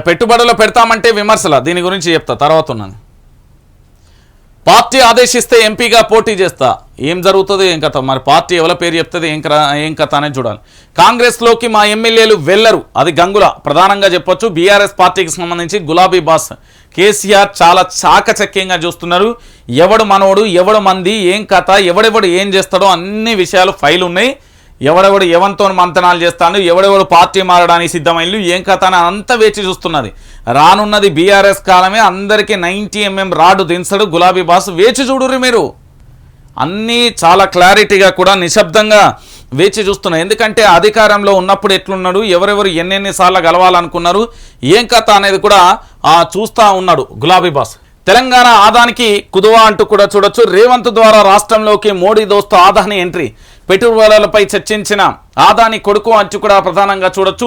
పెట్టుబడులు పెడతామంటే విమర్శల? దీని గురించి చెప్తా తర్వాత ఉన్నాను. పార్టీ ఆదేశిస్తే ఎంపీగా పోటీ చేస్తా. ఏం జరుగుతుంది ఏం కథ? మరి పార్టీ ఎవరి పేరు చెప్తుంది ఏం ఏం కథ అనేది చూడాలి. కాంగ్రెస్లోకి మా ఎమ్మెల్యేలు వెళ్ళరు. అది గంగుల. ప్రధానంగా చెప్పొచ్చు బీఆర్ఎస్ పార్టీకి సంబంధించి గులాబీ బాస్. కేసీఆర్ చాలా చాకచక్యంగా చూస్తున్నారు. ఎవడు మనవడు ఎవడు మంది ఏం కథ ఎవడెవడు ఏం చేస్తాడో అన్ని విషయాలు ఫైల్ ఉన్నాయి ఎవడెవడు ఎవంతో మంతనాలు చేస్తాను ఎవడెవడు పార్టీ మారడానికి సిద్ధమైంది ఏం కథ అని అంతా వేచి చూస్తున్నది. రానున్నది బీఆర్ఎస్ కాలమే అందరికీ నైంటీ ఎంఎం రాడు దించడు గులాబీ బాస్ వేచి చూడుర్రి మీరు. అన్నీ చాలా క్లారిటీగా కూడా నిశ్శబ్దంగా వేచి చూస్తున్నాయి. ఎందుకంటే అధికారంలో ఉన్నప్పుడు ఎట్లున్నాడు ఎవరెవరు ఎన్నెన్నిసార్లు గెలవాలనుకున్నారు ఏం కథ అనేది కూడా చూస్తూ చూస్తా ఉన్నాడు గులాబీ బాస్. తెలంగాణ ఆదానికి కుదువా అంటూ కూడా చూడొచ్చు. రేవంత్ ద్వారా రాష్ట్రంలోకి మోడీ దోస్తు ఆదాని ఎంట్రీ. పెట్టుబడులపై చర్చించిన ఆదాని కొడుకు అంచు కూడా ప్రధానంగా చూడొచ్చు.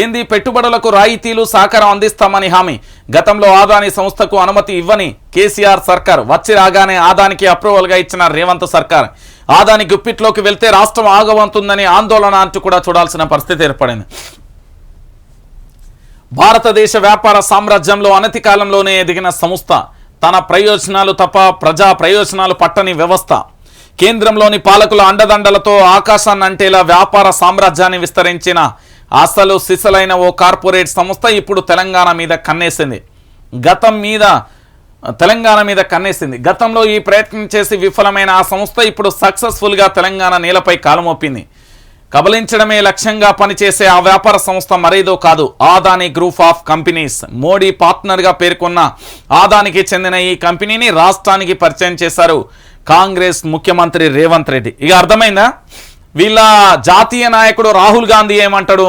ఏంది? పెట్టుబడులకు రాయితీలు సహకారం అందిస్తామని హామీ. గతంలో ఆదాని సంస్థకు అనుమతి ఇవ్వని కేసీఆర్ సర్కార్ వచ్చి రాగానే ఆదానికి అప్రూవల్గా ఇచ్చిన రేవంత్ సర్కార్. ఆదాని గుప్పిట్లోకి వెళ్తే రాష్ట్రం ఆగవంతుందని ఆందోళన అంటూ కూడా చూడాల్సిన పరిస్థితి ఏర్పడింది. భారతదేశ వ్యాపార సామ్రాజ్యంలో అనతి కాలంలోనే ఎదిగిన సంస్థ. తన ప్రయోజనాలు తప్ప ప్రజా ప్రయోజనాలు పట్టని వ్యవస్థ. కేంద్రంలోని పాలకుల అండదండలతో ఆకాశాన్ని అంటేలా వ్యాపార సామ్రాజ్యాన్ని విస్తరించిన అసలు సిసలైన ఓ కార్పొరేట్ సంస్థ ఇప్పుడు తెలంగాణ మీద కన్నేసింది. గతం మీద తెలంగాణ మీద కన్నేసింది. గతంలో ఈ ప్రయత్నం చేసి విఫలమైన ఆ సంస్థ ఇప్పుడు సక్సెస్ఫుల్గా తెలంగాణ నేలపై కాలుమొప్పింది కబలించడమే లక్ష్యంగా పనిచేసే ఆ వ్యాపార సంస్థ మరేదో కాదు. Adani group of companies. Modi పార్ట్నర్గా పేర్కొన్న ఆదానికి చెందిన ఈ కంపెనీని రాష్ట్రానికి పరిచయం చేశారు కాంగ్రెస్ ముఖ్యమంత్రి రేవంత్ రెడ్డి. ఇక అర్థమైందా? వీళ్ళ జాతీయ నాయకుడు రాహుల్ గాంధీ ఏమంటాడు?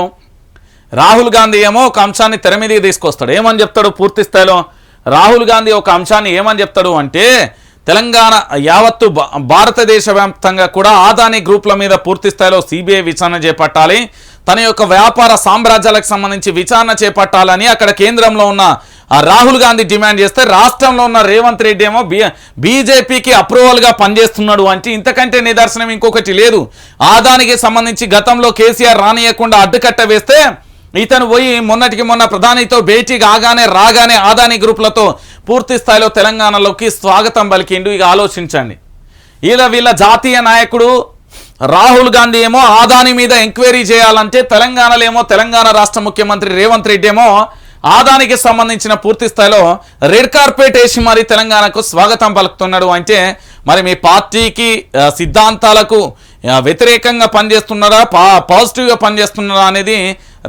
రాహుల్ గాంధీ ఏమో ఒక అంశాన్ని తెర మీదకి తీసుకొస్తాడు. ఏమని చెప్తాడు పూర్తి స్థాయిలో? రాహుల్ గాంధీ ఒక అంశాన్ని ఏమని చెప్తాడు అంటే తెలంగాణ యావత్తు భా- భారతదేశ వ్యాప్తంగా కూడా ఆదాని గ్రూప్ల మీద పూర్తి స్థాయిలో సిబిఐ విచారణ చేపట్టాలి. తన యొక్క వ్యాపార సామ్రాజ్యాలకు సంబంధించి విచారణ చేపట్టాలని అక్కడ కేంద్రంలో ఉన్న రాహుల్ గాంధీ డిమాండ్ చేస్తే రాష్ట్రంలో ఉన్న రేవంత్ రెడ్డి ఏమో బీజేపీకి అప్రూవల్గా పనిచేస్తున్నాడు అంటే ఇంతకంటే నిదర్శనం ఇంకొకటి లేదు. ఆదానికి సంబంధించి గతంలో కేసీఆర్ రానియకుండా అడ్డుకట్ట వేస్తే ఇతను పోయి మొన్నటికి మొన్న ప్రధానితో భేటీ కాగానే రాగానే ఆదాని గ్రూపులతో పూర్తి స్థాయిలో తెలంగాణలోకి స్వాగతం పలికిండు. ఇక ఆలోచించండి. ఇలా వీళ్ళ జాతీయ నాయకుడు రాహుల్ గాంధీ ఏమో ఆదాని మీద ఎంక్వైరీ చేయాలంటే తెలంగాణలో ఏమో తెలంగాణ రాష్ట్ర ముఖ్యమంత్రి రేవంత్ రెడ్డి ఏమో ఆదానికి సంబంధించిన పూర్తి స్థాయిలో రెడ్ కార్పెట్ వేసి మరి తెలంగాణకు స్వాగతం పలుకుతున్నాడు అంటే మరి మీ పార్టీకి సిద్ధాంతాలకు వ్యతిరేకంగా పనిచేస్తున్నారా పా పాజిటివ్గా పనిచేస్తున్నారా అనేది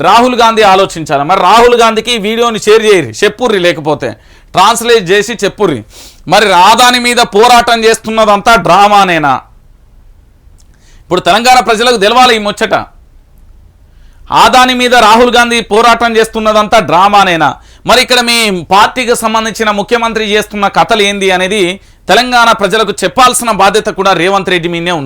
రాహుల్ గాంధీ ఆలోచించాలి. మరి రాహుల్ గాంధీకి ఈ వీడియోని షేర్ చేయరు చెప్పుర్రి లేకపోతే. ట్రాన్స్లేట్ చేసి చెప్పుర్రి. మరి ఆదాని మీద పోరాటం చేస్తున్నదంతా డ్రామానేనా? ఇప్పుడు తెలంగాణ ప్రజలకు తెలవాలి ఈ ముచ్చట. ఆదాని మీద రాహుల్ గాంధీ పోరాటం చేస్తున్నదంతా డ్రామానేనా? మరి ఇక్కడ మీ పార్టీకి సంబంధించిన ముఖ్యమంత్రి చేస్తున్న కథలు ఏంది అనేది తెలంగాణ ప్రజలకు చెప్పాల్సిన బాధ్యత కూడా రేవంత్ రెడ్డి మీదే ఉన్నది.